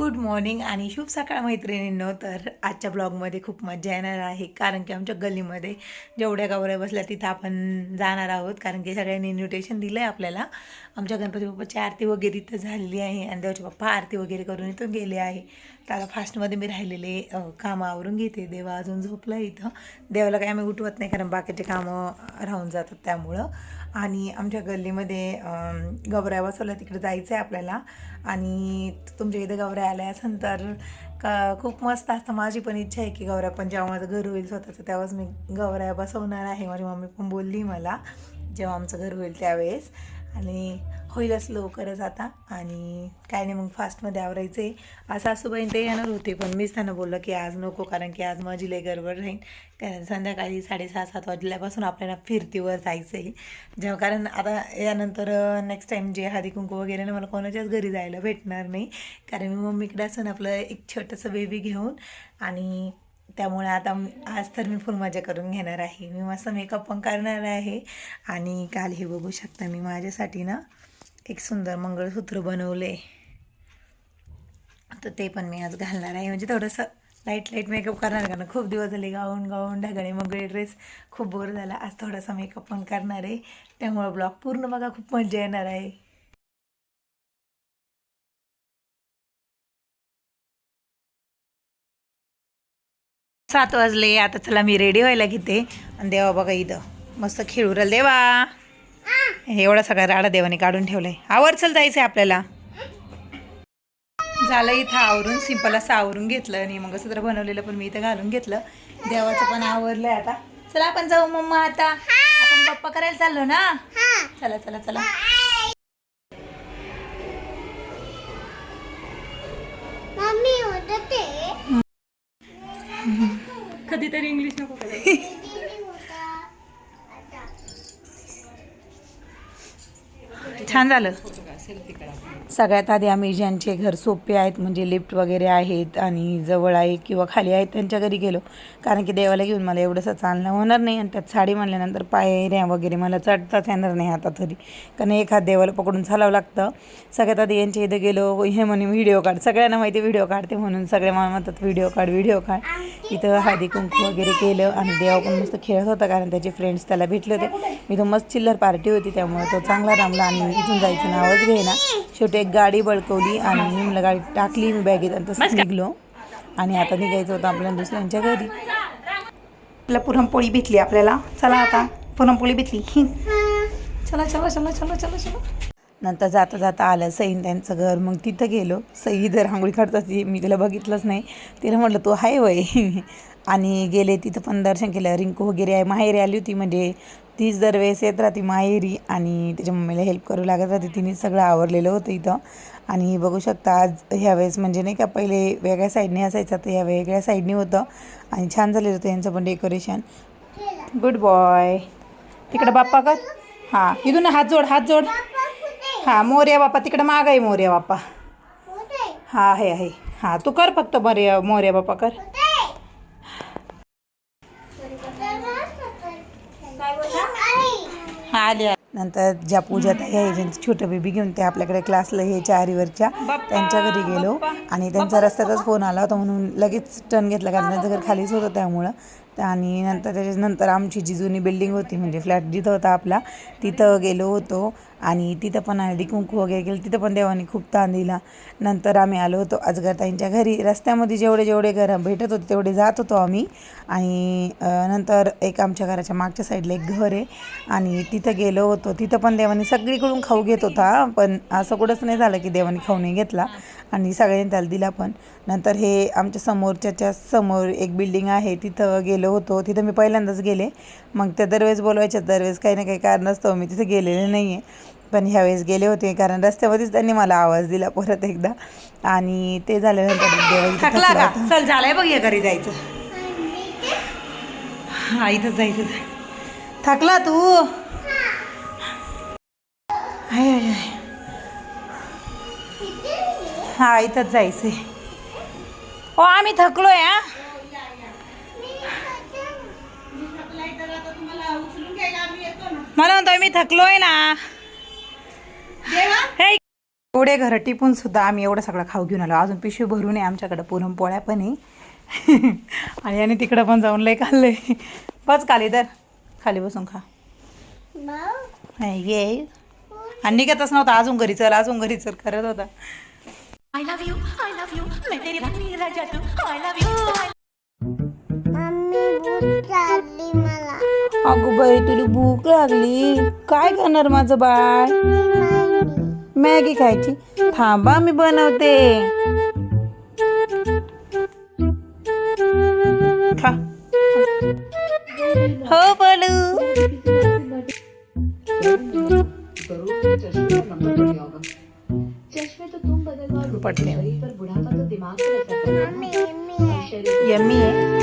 Good morning आणि शुभ सकाळ मैत्रिणींनो. तर आजच्या ब्लॉगमध्ये खूप मजा येणार आहे कारण की आमच्या गल्लीमध्ये जेवढ्या गावऱ्या बसल्या तिथं आपण जाणार आहोत कारण की सगळ्यांनी इन्व्हिटेशन दिलं आहे आपल्याला. आमच्या गणपती बाप्पाची आरती वगैरे इथं झालेली आहे आणि देवाचे बाप्पा आरती वगैरे करून इथून गेले आहे. तर आता फास्टमध्ये मी राहिलेले अ, कामं आवरून घेते. देवा अजून झोपला इथं. देवाला काही आम्ही उठवत नाही कारण बाकीचे कामं राहून जातात त्यामुळं. आणि आमच्या गल्लीमध्ये गवऱ्या बसवल्या तिकडे जायचं आहे आपल्याला. आणि तुमच्या इथं गवऱ्या आल्या का खूप मस्त असतं. माझी पण इच्छा आहे की गौऱ्या पण जेव्हा माझं घर होईल स्वतःचं तेव्हाच मी गौऱ्या बसवणार आहे. माझी मम्मी पण बोलली मला जेव्हा आमचं घर होईल त्यावेळेस. आणि होईलच लवकरच आता. आणि काय नाही मग फास्टमध्ये आवरायचं आहे असं सासूबाई ते येणार होते पण मीच त्यांना बोललं की आज नको कारण की आज माझी लय गडबड राहील कारण संध्याकाळी साडेसहा सात वाजल्यापासून आपल्याला फिरतीवर जायचं आहे जेव्हा कारण आता यानंतर नेक्स्ट टाईम जे हळदी कुंकू वगैरे ना मला कोणाच्याच घरी जायला भेटणार नाही. कारण मी मम्मीकडे असं आपलं एक छोटंसं बेबी घेऊन आणि त्यामुळे आता आज तर मी फुल मजा करून घेणार आहे. मी मस्त मेकअप पण करणार आहे. आणि काल हे बघू शकता मी माझ्यासाठी ना एक सुंदर मंगळसूत्र बनवले तर ते पण मी आज घालणार आहे. म्हणजे थोडंसं लाइट लाइट मेकअप करणार का ना खूप दिवस झाले गाऊन गाऊन ढगळे मगळे ड्रेस खूप बोर झाला. आज थोडासा मेकअप पण करणार आहे. त्यामुळं ब्लॉग पूर्ण बघा. खूप मजा येणार आहे. सात वाजले आता चला मी रेडी व्हायला घेते. आणि देवा बघा इथं. मस्त खेळू राहिल देवा. एवढा सगळा राडा देवाने काढून ठेवलाय. आवर चल जायचंय आपल्याला. झालं इथं आवरून सिंपल असं आवरून घेतलं आणि मग सूत्र बनवलेलं पण मी इथं घालून घेतलं. देवाचं पण आवरलंय आता. चला आपण जाऊ मम्मा आता. आपण पप्पा करायला चाललो ना? चला चला चला. कधीतरी इंग्लिश नको छान झालं. सगळ्यात आधी आम्ही ज्यांचे घर सोपे आहेत म्हणजे लिफ्ट वगैरे आहेत आणि जवळ आहे किंवा खाली आहेत त्यांच्या घरी गेलो. कारण की देवाला घेऊन मला एवढंसं चालणं होणार नाही आणि त्यात साडी म्हणल्यानंतर पायऱ्या वगैरे मला चढताच येणार नाही आता तरी कारण एखाद देवाला पकडून चालावं लागतं. सगळ्यात आधी यांच्या इथं गेलो हे म्हणे व्हिडिओ काढ. सगळ्यांना माहिती व्हिडिओ काढते म्हणून सगळे मला म्हणतात व्हिडिओ काढ व्हिडिओ काढ. इथं हळदी कुंकू वगैरे केलं आणि देवा पण मस्त खेळत होता कारण त्याचे फ्रेंड्स त्याला भेटले होते. इथं मस्त चिल्लर पार्टी होती त्यामुळे तो चांगला रमला आणि इथून जायचं नावच घेईना. शेवटी एक गाडी बळकवली आणि मी म्हणलं गाडी टाकली मी बॅगेत आणि तसंच निघलो. आणि आता निघायचं होतं आपल्या दुसऱ्यांच्या घरी. आपल्याला पुरणपोळी भेटली आपल्याला. चला आता पुरणपोळी भेटली. चला चला चला चला चला चला. नंतर जाता जाता आलं सईन त्यांचं घर. मग तिथं गेलो. सई इथं रांगोळी काढतात ती मी तिला बघितलंच नाही. तिला म्हटलं तू हाय वय. आणि गेले तिथं पण दर्शन केलं. रिंकू वगैरे आहे. माहेरी आली होती. म्हणजे तीच दरवेळेस येत राहते माहेरी आणि त्याच्या मम्मीला हेल्प करू लागत राहते. तिने सगळं आवरलेलं होतं इथं. आणि बघू शकता आज ह्यावेळेस म्हणजे नाही का पहिले वेगळ्या साईडने असायचं तर ह्या वेगळ्या साईडने होतं. आणि छान झालेलं होतं यांचं पण डेकोरेशन गुड बॉय तिकडं बाप्पा कर हां इथून हात जोड हात जोड. हां मोर्या बाप्पा तिकडं माग आहे मोर्या बाप्पा. हा आहे आहे. हां तू कर फक्त मोर्या मोर्या बाप्पा कर. नंतर ज्या पूजा ज्यांचं छोटं बेबी घेऊन ते आपल्याकडे क्लासला हे चारीवरच्या त्यांच्या घरी गेलो. आणि त्यांचा रस्त्यातच फोन आला होता म्हणून लगेच टर्न घेतला कारण त्यांचं घर खालीच होतं त्यामुळं. आणि नंतर त्याच्यानंतर आमची जी जुनी बिल्डिंग होती म्हणजे फ्लॅट जिथं होता आपला तिथं गेलो होतो. आणि तिथं पण हळदी कुंकू वगैरे केलं. तिथं पण देवाने खूप ताण दिला. नंतर आम्ही आलो होतो अजगरताईंच्या घरी. रस्त्यामध्ये जेवढे जेवढे घरं भेटत होते तेवढे जात होतो आम्ही. आणि नंतर एक आमच्या घराच्या मागच्या साईडला एक घर आहे. आणि तिथं गेलो होतो. तिथं पण देवाने सगळीकडून खाऊ घेत होता. पण असं कुठंच नाही झालं की देवाने खाऊ नाही घेतला. आणि सगळ्यांनी त्याला दिला पण. नंतर हे आमच्या समोरच्याच्या समोर एक बिल्डिंग आहे तिथं गेलो होतो. तिथं मी पहिल्यांदाच गेले. मग त्या दरवेळेस बोलवायच्या दरवेळेस काही ना काही कारण असतं. मी तिथे गेलेले नाही आहे पण ह्यावेळेस गेले होते कारण रस्त्यामध्येच त्यांनी मला आवाज दिला परत एकदा. आणि ते झाल्यानंतर इथे. चल झालंय बघ या घरी जायचं. हा इथंच जायचं. थकला तू. हा इथंच जायचंय. हो आम्ही थकलोय हा. मला म्हणतोय मी थकलोय ना. हे एवढे घर टिपून सुद्धा आम्ही एवढं सगळं खाऊ घेऊन आलो. अजून पिशवी भरून आहे आमच्याकडं पुरणपोळ्या पण आहे. आणि याने तिकडं पण जाऊन लय खाल्लंय. बस खाली तर. खाली बसून खा. ये. आणि निघतच नव्हता. अजून घरी चल अजून घरी चल. करत होता. मम्मी भूक लागली मला. अगं बाई तुला भूक लागली? काय करणार माझं बाळ? मम्मी मॅगी खायची. थांबा मी बनवते. खा. हो बोलू. यम्मी आहे